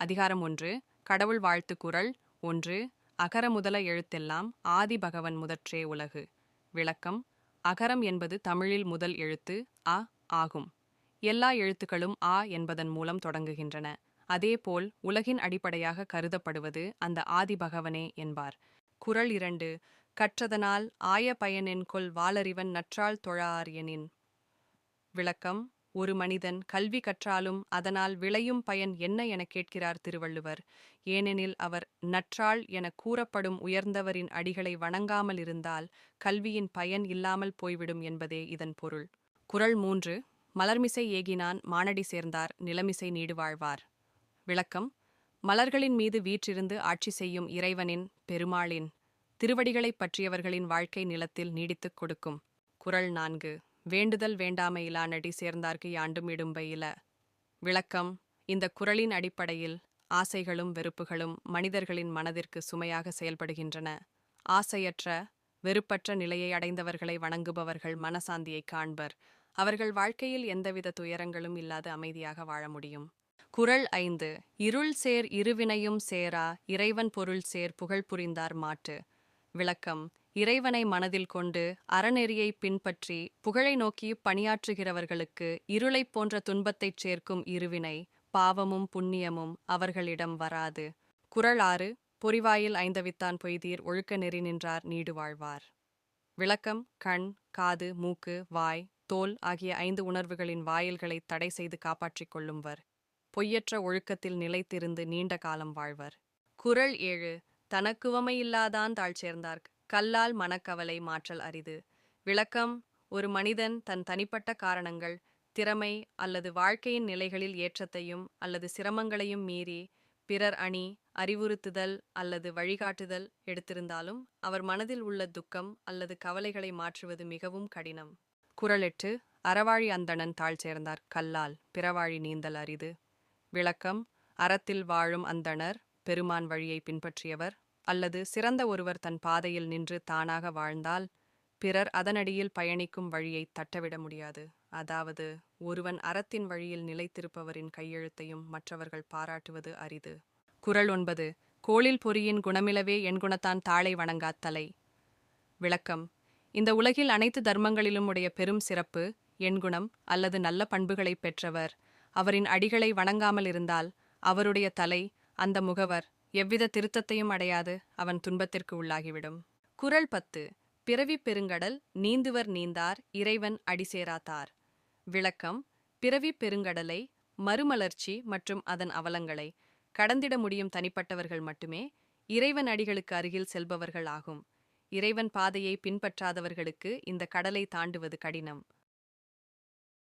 அதிகாரம் ஒன்று கடவுள் வாழ்த்து குறள் ஒன்று அகர முதல எழுத்தெல்லாம் ஆதி பகவன் முதற்றே உலகு. விளக்கம் அகரம் என்பது தமிழில் முதல் எழுத்து அ ஆகும். எல்லா எழுத்துக்களும் ஆ என்பதன் மூலம் தொடங்குகின்றன. அதேபோல் உலகின் அடிப்படையாக கருதப்படுவது அந்த ஆதி பகவனே என்பார். குறள் இரண்டு கற்றதனால் ஆய பயனென்கொள் வாளறிவன் நற்றாள் தொழாரியனின் விளக்கம் ஒரு மனிதன் கல்வி கற்றாலும் அதனால் விளையும் பயன் என்ன எனக் கேட்கிறார் திருவள்ளுவர். ஏனெனில் அவர் நற்றாள் எனக் கூறப்படும் உயர்ந்தவரின் அடிகளை வணங்காமல் இருந்தால் கல்வியின் பயன் இல்லாமல் போய்விடும் என்பதே இதன் பொருள். குறள் மூன்று மலர்மிசை ஏகினான் மானடி சேர்ந்தார் நிலமிசை நீடு வாழ்வார். விளக்கம் மலர்களின் மீது வீற்றிருந்து ஆட்சி செய்யும் இறைவனின் பெருமாளின் திருவடிகளைப் பற்றியவர்களின் வாழ்க்கை நிலத்தில் நீடித்துக் கொடுக்கும். குரல் நான்கு வேண்டுதல் வேண்டாமையிலா நடி சேர்ந்தார்க்கு யாண்டும் இடும்பையில விளக்கம் இந்த குறளின் அடிப்படையில் ஆசைகளும் வெறுப்புகளும் மனிதர்களின் மனதிற்கு சுமையாக செயல்படுகின்றன. ஆசையற்ற வெறுப்பற்ற நிலையை அடைந்தவர்களை வணங்குபவர்கள் மனசாந்தியை காண்பர். அவர்கள் வாழ்க்கையில் எந்தவித துயரங்களும் இல்லாது அமைதியாக வாழ முடியும். குறள் ஐந்து இருள் சேர் இருவினையும் சேரா இறைவன் பொருள் சேர் புகழ் புரிந்தார் மாட்டு விளக்கம் இறைவனை மனதில் கொண்டு அறநெறியை பின்பற்றி புகழை நோக்கி பணியாற்றுகிறவர்களுக்கு இருளைப் போன்ற துன்பத்தைச் சேர்க்கும் இருவினை பாவமும் புண்ணியமும் அவர்களிடம் வராது. குறள் ஆறு பொறிவாயில் ஐந்தவித்தான் பொய்தீர் ஒழுக்க நெறி நின்றார் நீடு வாழ்வார். விளக்கம் கண் காது மூக்கு வாய் தோல் ஆகிய ஐந்து உணர்வுகளின் வாயில்களை தடை செய்து காப்பாற்றிக் கொள்ளும்வர் பொய்யற்ற ஒழுக்கத்தில் நிலைத்திருந்து நீண்ட காலம் வாழ்வர். குறள் ஏழு தனக்குவமையில்லாதான் தாழ் சேர்ந்தார்க் கல்லால் மனக்கவலை மாற்றல் அரிது. விளக்கம் ஒரு மனிதன் தன் தனிப்பட்ட காரணங்கள் திறமை அல்லது வாழ்க்கையின் நிலைகளில் ஏற்றத்தையும் அல்லது சிரமங்களையும் மீறி பிறர் அணி அறிவுறுத்துதல் அல்லது வழிகாட்டுதல் எடுத்திருந்தாலும் அவர் மனதில் உள்ள துக்கம் அல்லது கவலைகளை மாற்றுவது மிகவும் கடினம். குரலெட்டு அறவாழி அந்தணன் தாழ் சேர்ந்தார். கல்லால் பிறவாழி நீந்தல் அரிது. விளக்கம் அறத்தில் வாழும் அந்தணர் பெருமான் வழியை பின்பற்றியவர் அல்லது சிறந்த ஒருவர் தன் பாதையில் நின்று தானாக வாழ்ந்தால் பிறர் அதனடியில் பயணிக்கும் வழியை தட்டவிட முடியாது. அதாவது ஒருவன் அறத்தின் வழியில் நிலைத்திருப்பவரின் கையெழுத்தையும் மற்றவர்கள் பாராட்டுவது அரிது. குரல் ஒன்பது கோளில் பொறியின் குணமிலவே என் குணத்தான் தாளை வணங்காத் தலை. விளக்கம் இந்த உலகில் அனைத்து தர்மங்களிலும் உடைய பெரும் சிறப்பு எண்குணம் அல்லது நல்ல பண்புகளை பெற்றவர் அவரின் அடிகளை வணங்காமல் இருந்தால் அவருடைய தலை அந்த முகவர் எவ்வித திருத்தத்தையும் அடையாது அவன் துன்பத்திற்கு உள்ளாகிவிடும். குறள் பத்து பிறவி பெருங்கடல் நீந்துவர் நீந்தார் இறைவன் அடிசேராத்தார். விளக்கம் பிறவி பெருங்கடலை மறுமலர்ச்சி மற்றும் அதன் அவலங்களை கடந்திட முடியும் தனிப்பட்டவர்கள் மட்டுமே இறைவன் அடிகளுக்கு அருகில் செல்பவர்கள் ஆகும். இறைவன் பாதையை பின்பற்றாதவர்களுக்கு இந்த கடலை தாண்டுவது கடினம்.